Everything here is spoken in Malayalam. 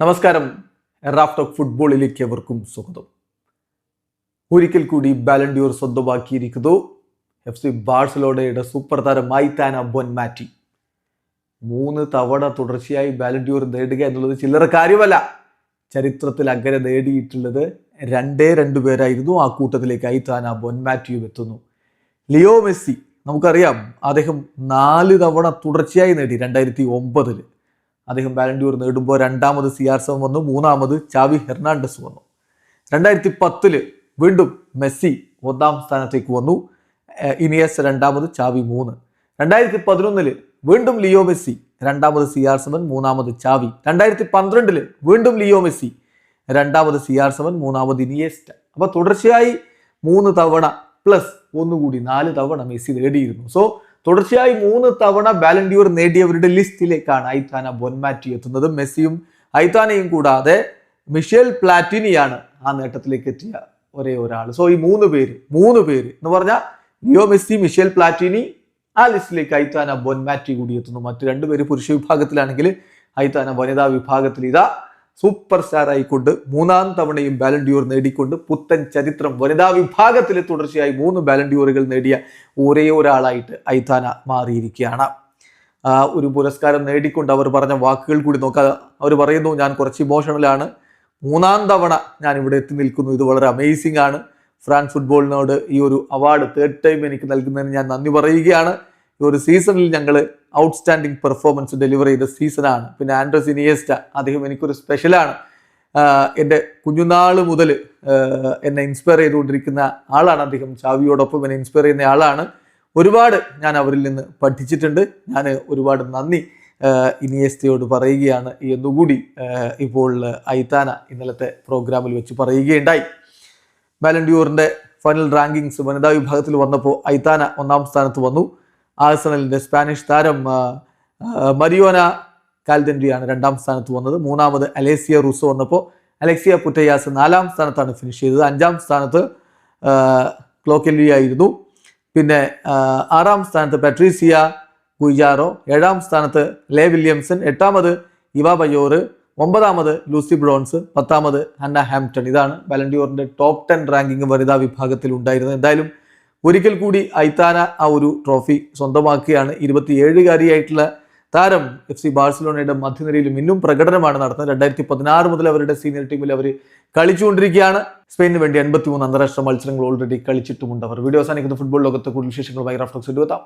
നമസ്കാരം. റാഫ്റ്റ് ഓഫ് ഫുട്ബോളിലേക്ക് അവർക്കും സ്വാഗതം. ഒരിക്കൽ കൂടി ബാലൻഡ്യൂർ സ്വന്തമാക്കിയിരിക്കുന്നു. എഫ് സി ബാഴ്സലോണയുടെ സൂപ്പർ താരം മൈത്താന ബൊൻമാറ്റി. മൂന്ന് തവണ തുടർച്ചയായി ബാലൻഡ്യൂർ നേടുക എന്നുള്ളത് ചില്ലറ കാര്യമല്ല. ചരിത്രത്തിൽ അങ്ങനെ നേടിയിട്ടുള്ളത് രണ്ടേ രണ്ട് പേരായിരുന്നു. ആ കൂട്ടത്തിലേക്ക് ഐത്താന ബൊൻമാറ്റിയും എത്തുന്നു. ലിയോ മെസ്സി നമുക്കറിയാം അദ്ദേഹം നാല് തവണ തുടർച്ചയായി നേടി രണ്ടായിരത്തി ഒമ്പതിൽ. അദ്ദേഹം ബാലൻഡ്യൂർ നേടുമ്പോൾ രണ്ടാമത് സി ആർ സെവൻ വന്നു മൂന്നാമത് ചാവി ഹെർണാണ്ടസ് വന്നു. രണ്ടായിരത്തി പത്തിൽ വീണ്ടും മെസ്സി ഒന്നാം സ്ഥാനത്തേക്ക് വന്നു. ഇനിയസ് രണ്ടാമത് ചാവി മൂന്ന്. രണ്ടായിരത്തി പതിനൊന്നിൽ വീണ്ടും ലിയോ മെസ്സി രണ്ടാമത് സി ആർ സെവൻ മൂന്നാമത് ചാവി രണ്ടായിരത്തി പന്ത്രണ്ടിൽ വീണ്ടും ലിയോ മെസ്സി രണ്ടാമത് സി ആർ സെവൻ മൂന്നാമത് ഇനിയസ് അപ്പൊ തുടർച്ചയായി മൂന്ന് തവണ പ്ലസ് ഒന്നുകൂടി നാല് തവണ മെസ്സി നേടിയിരുന്നു. സോ തുടർച്ചയായി മൂന്ന് തവണ ബാലൻഡിയോർ നേടിയവരുടെ ലിസ്റ്റിലേക്കാണ് ഐത്താന ബൊൻമാറ്റി എത്തുന്നത്. മെസ്സിയും ഐത്താനയും കൂടാതെ മിഷേൽ പ്ലാറ്റിനിയാണ് ആ നേട്ടത്തിലേക്ക് എത്തിയ ഒരേ ഒരാൾ. സോ ഈ മൂന്ന് പേര് മൂന്ന് പേര് എന്ന് പറഞ്ഞാൽ ലിയോ മെസ്സി മിഷേൽ പ്ലാറ്റിനി ആ ലിസ്റ്റിലേക്ക് ഐത്താന ബൊൻമാറ്റി കൂടി എത്തുന്നു. മറ്റു രണ്ടുപേര് പുരുഷ വിഭാഗത്തിലാണെങ്കിൽ ഐത്താന വനിതാ വിഭാഗത്തിൽ ഇതാ സൂപ്പർ സ്റ്റാർ ആയിക്കൊണ്ട് മൂന്നാം തവണയും ബാലൻഡിയൂർ നേടിക്കൊണ്ട് പുത്തൻ ചരിത്രം വനിതാ വിഭാഗത്തിൽ തുടർച്ചയായി മൂന്ന് ബാലൻഡിയൂറുകൾ നേടിയ ഒരേ ഒരാളായിട്ട് ഐതാന മാറിയിരിക്കുകയാണ്. ഒരു പുരസ്കാരം നേടിക്കൊണ്ട് അവർ പറഞ്ഞ വാക്കുകൾ കൂടി നോക്കുക അവർ പറയുന്നു ഞാൻ കുറച്ച് ഇമോഷണലാണ്. മൂന്നാം തവണ ഞാൻ ഇവിടെ എത്തി നിൽക്കുന്നു. ഇത് വളരെ അമേസിംഗ് ആണ്. ഫ്രാൻസ് ഫുട്ബോളിനോട് ഈ ഒരു അവാർഡ് തേർഡ് ടൈം എനിക്ക് നൽകുന്നതിന് ഞാൻ നന്ദി പറയുകയാണ്. ഈ ഒരു സീസണിൽ ഞങ്ങൾ ഔട്ട്സ്റ്റാൻഡിങ് പെർഫോമൻസ് ഡെലിവർ ചെയ്ത സീസണാണ് പിന്നെ ആൻഡ്രസ് ഇനിയസ്റ്റ അദ്ദേഹം എനിക്കൊരു സ്പെഷ്യലാണ് എന്റെ കുഞ്ഞുനാൾ മുതൽ എന്നെ ഇൻസ്പയർ ചെയ്തുകൊണ്ടിരിക്കുന്ന ആളാണ് അദ്ദേഹം. ചാവിയോടൊപ്പം എന്നെ ഇൻസ്പയർ ചെയ്യുന്ന ആളാണ്. ഒരുപാട് ഞാൻ അവരിൽ നിന്ന് പഠിച്ചിട്ടുണ്ട്. ഞാൻ ഒരുപാട് നന്ദി ഇനിയസ്റ്റയോട് പറയുകയാണ്. എന്നുകൂടി ഇപ്പോൾ ഐത്താന ഇന്നലത്തെ പ്രോഗ്രാമിൽ വെച്ച് പറയുകയുണ്ടായി. ബാലൻഡ്യൂറിന്റെ ഫൈനൽ റാങ്കിങ്സ് വനിതാ വിഭാഗത്തിൽ വന്നപ്പോൾ ഐത്താന ഒന്നാം സ്ഥാനത്ത് വന്നു. ആഴ്സണലിന്റെ സ്പാനിഷ് താരം മരിയോന കാൽദൻഡിയാണ് രണ്ടാം സ്ഥാനത്ത് വന്നത്. മൂന്നാമത് അലേസിയ റുസോ വന്നപ്പോൾ അലക്സിയ പുറ്റയാസ് നാലാം സ്ഥാനത്താണ് ഫിനിഷ് ചെയ്തത്. അഞ്ചാം സ്ഥാനത്ത് ക്ലോക്കെല്ലി ആയിരുന്നു പിന്നെ ആറാം സ്ഥാനത്ത് പാട്രീസിയ ഗുയ്ജാറോ ഏഴാം സ്ഥാനത്ത് ലേ വില്യംസൺ എട്ടാമത് ഇവ ബയോറ് ഒമ്പതാമത് ലൂസി ബ്രോൺസ് പത്താമത് ഹന്ന ഹാംപ്ടൺ. ഇതാണ് ബാലൻഡിയോറിന്റെ ടോപ്പ് ടെൻ റാങ്കിങ് വനിതാ വിഭാഗത്തിൽ ഉണ്ടായിരുന്നത്. എന്തായാലും ഒരിക്കൽ കൂടി ഐത്താന ആ ഒരു ട്രോഫി സ്വന്തമാക്കുകയാണ്. ഇരുപത്തിയേഴുകാരിയായിട്ടുള്ള താരം എഫ് സി ബാഴ്സലോണയുടെ മധ്യനിരയിൽ ഇന്നും പ്രകടനമാണ് നടത്തുന്നത് രണ്ടായിരത്തി പതിനാറ് മുതൽ അവരുടെ സീനിയർ ടീമിൽ അവർ കളിച്ചുകൊണ്ടിരിക്കുകയാണ്. സ്പെയിനിന് വേണ്ടി അൻപത്തിമൂന്ന് അന്താരാഷ്ട്ര മത്സരങ്ങൾ ഓൾറെഡി കളിച്ചിട്ടുമുണ്ട് അവർ. വീഡിയോ അവസാനിക്കുന്ന ഫുട്ബോൾ ലോകത്തെ കൂടുതൽ വിശേഷങ്ങളുമായി റഫ്ലക്സ് എടുത്താം